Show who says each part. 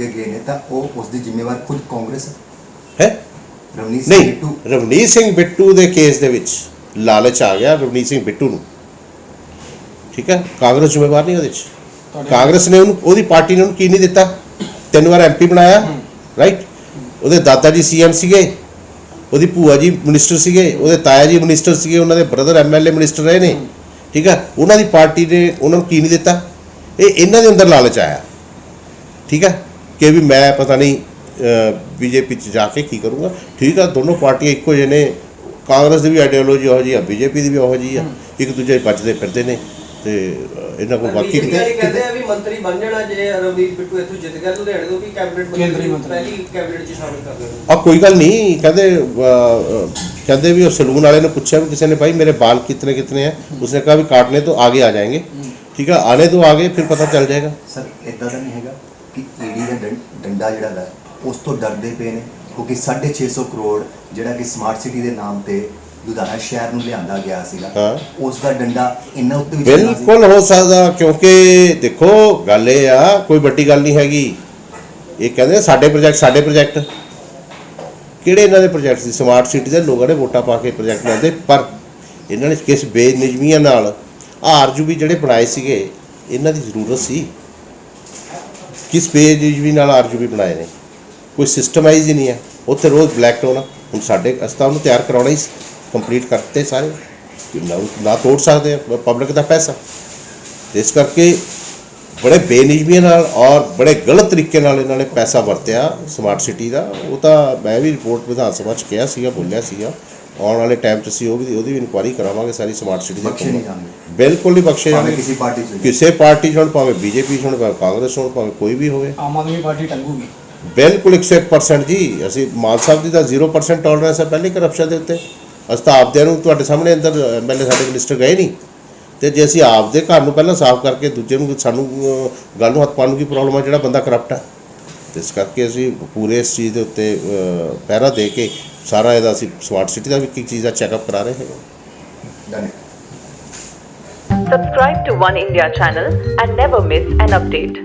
Speaker 1: ਕੇ ਗਏ ਨੇ ਤਾਂ ਉਹ ਉਸ ਦੀ ਜ਼ਿੰਮੇਵਾਰ ਖੁਦ ਕਾਂਗਰਸ
Speaker 2: ਹੈ?
Speaker 1: ਰਵਨੀਤ ਸਿੰਘ
Speaker 2: ਨਹੀਂ
Speaker 1: ਬਿੱਟੂ।
Speaker 2: ਰਵਨੀਤ ਸਿੰਘ ਬਿੱਟੂ ਦੇ ਕੇਸ ਦੇ ਵਿੱਚ ਲਾਲਚ ਆ ਗਿਆ ਰਵਨੀਤ ਸਿੰਘ ਬਿੱਟੂ ਨੂੰ। ਠੀਕ ਹੈ? ਕਾਂਗਰਸ ਜ਼ਿੰਮੇਵਾਰ ਨਹੀਂ ਉਹਦੇ ਚ। ਕਾਂਗਰਸ ਨੇ ਉਹਨੂੰ ਉਹਦੀ ਪਾਰਟੀ ਨੇ ਉਹਨੂੰ ਕੀ ਨਹੀਂ ਦਿੱਤਾ? ਤਿੰਨ ਵਾਰ ਐਮਪੀ ਬਣਾਇਆ ਰਾਈਟ ਉਹਦੇ ਦਾਦਾ ਜੀ ਸੀਐਮ ਸੀਗੇ ਉਹਦੀ ਭੂਆ ਜੀ ਮਿਨਿਸਟਰ ਸੀਗੇ ਉਹਦੇ ਤਾਇਆ ਜੀ ਮਿਨਿਸਟਰ ਸੀਗੇ ਉਹਨਾਂ ਦੇ ਬ੍ਰਦਰ ਐਮਐਲਏ ਮਿਨਿਸਟਰ ਰਹੇ ਨੇ। ਠੀਕ ਹੈ? ਉਹਨਾਂ ਦੀ ਪਾਰਟੀ ਨੇ ਉਹਨਾਂ ਨੂੰ ਕੀ ਨਹੀਂ ਦਿੱਤਾ? ਇਹ ਇਹਨਾਂ ਦੇ ਅੰਦਰ ਲਾਲਚ ਆਇਆ। ਠੀਕ ਹੈ? ਕਿ ਵੀ ਮੈਂ ਪਤਾ ਨਹੀਂ ਬੀਜੇਪੀ ਚ ਜਾ ਕੇ ਕੀ ਕਰੂੰਗਾ। ਠੀਕ ਆ ਦੋਨੋਂ ਪਾਰਟੀਆਂ ਇੱਕੋ ਜਿਹੇ ਨੇ। ਕਾਂਗਰਸ ਦੀ ਵੀ ਆਈਡੀਓਲੋਜੀ ਹੋ ਜੀ ਆ ਬੀਜੇਪੀ ਦੀ ਵੀ ਹੋ ਜੀ ਆ। ਇੱਕ ਦੂਜੇ ਬਚਦੇ ਫਿਰਦੇ ਨੇ ਤੇ ਇਹਨਾਂ ਕੋਲ ਬਾਕੀ
Speaker 3: ਨਹੀਂ। ਕਹਿੰਦੇ ਆ ਵੀ ਮੰਤਰੀ ਬਣ ਜਾਣਾ ਜੇ ਰਵਨੀਤ ਬਿੱਟੂ ਇੱਥੋਂ ਜਿੱਤ ਗਿਆ ਲੁਧਿਆਣੇ ਤੋਂ ਵੀ ਕੈਬਨਿਟ ਮੰਤਰੀ ਪਹਿਲੀ ਕੈਬਨਿਟ ਚ ਸ਼ਾਮਲ ਕਰ ਦੇਣਾ
Speaker 2: ਆ ਕੋਈ ਗੱਲ ਨਹੀਂ। ਕਹਿੰਦੇ ਕਹਿੰਦੇ ਵੀ ਉਹ ਸਲੂਨ ਵਾਲੇ ਨੂੰ ਪੁੱਛਿਆ ਵੀ ਕਿਸੇ ਨੇ ਭਾਈ ਮੇਰੇ ਬਾਲ ਕਿਤਨੇ ਕਿਤਨੇ ਹੈ। ਉਸਨੇ ਕਹਾ ਵੀ ਕਾਟਨੇ ਤੋਂ ਆਗੇ ਆ ਜਾਏਗੇ। ਠੀਕ ਆ ਆਨੇ ਤੋਂ ਆਗੇ ਫਿਰ ਪਤਾ ਚੱਲ ਜਾਏਗਾ।
Speaker 1: ਸਰ ਇਦਾਂ ਦਾ ਨਹੀਂ ਹੈਗਾ। ਕਿ ਈਡੀ ਦਾ ਡੰ- ਡੰਡਾ ਜਿਹੜਾ ਹੈ ਉਸ ਤੋਂ ਡਰਦੇ ਪਏ ਨੇ ਕਿਉਂਕਿ 650 ਕਰੋੜ ਜਿਹੜਾ ਕਿ ਸਮਾਰਟ ਸਿਟੀ ਦੇ ਨਾਮ ਤੇ ਲੁਧਿਆਣਾ ਸ਼ਹਿਰ ਨੂੰ ਲਿਆਂਦਾ ਗਿਆ ਸੀਗਾ
Speaker 2: ਹਾਂ।
Speaker 1: ਉਸ ਦਾ ਡੰਡਾ ਇੰਨਾ ਉੱਤੇ ਵੀ ਚੱਲਣਾ ਸੀ।
Speaker 2: ਬਿਲਕੁਲ ਹੋ ਸਕਦਾ ਕਿਉਂਕਿ ਦੇਖੋ ਗੱਲ ਇਹ ਆ ਕੋਈ ਵੱਡੀ ਗੱਲ ਨਹੀਂ ਹੈਗੀ ਇਹ ਕਹਿੰਦੇ ਸਾਡੇ ਪ੍ਰੋਜੈਕਟ ਸਾਡੇ ਪ੍ਰੋਜੈਕਟ ਕਿਹੜੇ ਇਹਨਾਂ ਦੇ ਪ੍ਰੋਜੈਕਟ ਸੀ ਸਮਾਰਟ ਸਿਟੀ ਦੇ ਲੋਕਾਂ ਨੇ ਵੋਟਾਂ ਪਾ ਕੇ ਪ੍ਰੋਜੈਕਟ ਲੈਂਦੇ ਪਰ ਇਹਨਾਂ ਨੇ ਕਿਸ ਬੇਨਿਜਮੀਆਂ ਨਾਲ ਆਰਜੂਬੀ ਜਿਹੜੇ ਬਣਾਏ ਸੀਗੇ ਇਹਨਾਂ ਦੀ ਜ਼ਰੂਰਤ ਸੀ ਕਿਸ ਬੇਨਿਜਮੀ ਨਾਲ ਆਰਜੂਬੀ ਬਣਾਏ ਨੇ? ਕੋਈ ਸਿਸਟਮਾਈਜ਼ ਹੀ ਨਹੀਂ ਹੈ। ਉੱਥੇ ਰੋਜ਼ ਬਲੈਕ ਟੋਨ ਹੁਣ ਸਾਡੇ ਅਸਤਾ ਉਹਨੂੰ ਤਿਆਰ ਕਰਾਉਣਾ ਹੀ ਕੰਪਲੀਟ ਕਰਤੇ ਸਾਰੇ। ਨਾ ਤੋੜ ਸਕਦੇ ਪਬਲਿਕ ਦਾ ਪੈਸਾ। ਇਸ ਕਰਕੇ ਬੜੇ ਬੇਨਿਯਮੀਆਂ ਨਾਲ ਔਰ ਬੜੇ ਗਲਤ ਤਰੀਕੇ ਨਾਲ ਇਹਨਾਂ ਨੇ ਪੈਸਾ ਵਰਤਿਆ ਸਮਾਰਟ ਸਿਟੀ ਦਾ। ਉਹ ਤਾਂ ਮੈਂ ਵੀ ਰਿਪੋਰਟ ਵਿਧਾਨ ਸਭਾ ਚ ਕਿਹਾ ਸੀਗਾ, ਬੋਲਿਆ ਸੀਗਾ। ਆਉਣ ਵਾਲੇ ਟਾਈਮ 'ਚ ਅਸੀਂ ਉਹ ਵੀ ਉਹਦੀ ਵੀ ਇਨਕੁਆਇਰੀ ਕਰਾਵਾਂਗੇ ਸਾਰੀ ਸਮਾਰਟ ਸਿਟੀ
Speaker 1: ਬਖਸ਼ੇ ਨਹੀਂ ਜਾਣਗੇ।
Speaker 2: ਬਿਲਕੁਲ ਨਹੀਂ ਬਖਸ਼ੇ
Speaker 1: ਭਾਵੇਂ
Speaker 2: ਜਾਣਗੇ।
Speaker 1: ਕਿਸੇ ਪਾਰਟੀ ਚ
Speaker 2: ਕਿਸੇ ਪਾਰਟੀ 'ਚ ਹੋਣ ਭਾਵੇਂ ਬੀਜੇਪੀ ਹੋਣ ਭਾਵੇਂ ਕਾਂਗਰਸ ਹੋਣ ਭਾਵੇਂ ਕੋਈ ਵੀ ਹੋਵੇ।
Speaker 4: ਆਮ ਆਦਮੀ ਪਾਰਟੀ ਟੰਗੂਗੀ।
Speaker 2: ਬਿਲਕੁਲ 101% ਜੀ। ਅਸੀਂ ਮਾਨ ਸਾਹਿਬ ਦੀ ਤਾਂ 0% ਟੋਲਰੈਂਸ ਹੈ ਪਹਿਲੇ ਕਰਪਸ਼ਨ ਦੇ ਉੱਤੇ। ਅਸੀਂ ਤਾਂ ਆਪਦਿਆਂ ਨੂੰ ਤੁਹਾਡੇ ਸਾਹਮਣੇ ਅੰਦਰ ਐਮਐਲਏ ਸਾਡੇ ਮਿਨਿਸਟਰ ਗਏ ਨਹੀਂ। ਤੇ ਜੇ ਅਸੀਂ ਆਪਦੇ ਘਰ ਨੂੰ ਪਹਿਲਾਂ ਸਾਫ਼ ਕਰਕੇ ਦੂਜੇ ਨੂੰ ਸਾਨੂੰ ਅਹ, ਗੱਲ ਨੂੰ ਹੱਥ ਪਾਉਣ ਨੂੰ ਕੀ ਪ੍ਰੋਬਲਮ ਹੈ ਜਿਹੜਾ ਬੰਦਾ ਕਰਪਟ ਹੈ ਤੇ ਇਸ ਕਰਕੇ ਅਸੀਂ ਪੂਰੇ ਇਸ ਚੀਜ਼ ਦੇ ਉੱਤੇ ਅਹ, ਪਹਿਰਾ ਦੇ ਕੇ ਸਾਰਾ ਇਹਦਾ ਅਸੀਂ ਸਮਾਰਟ ਸਿਟੀ ਦਾ ਵੀ ਇੱਕ ਚੀਜ਼ ਦਾ ਚੈੱਕਅਪ ਕਰਾ ਰਹੇ ਹਾਂ
Speaker 1: done
Speaker 5: Subscribe to One India channel and never miss an update.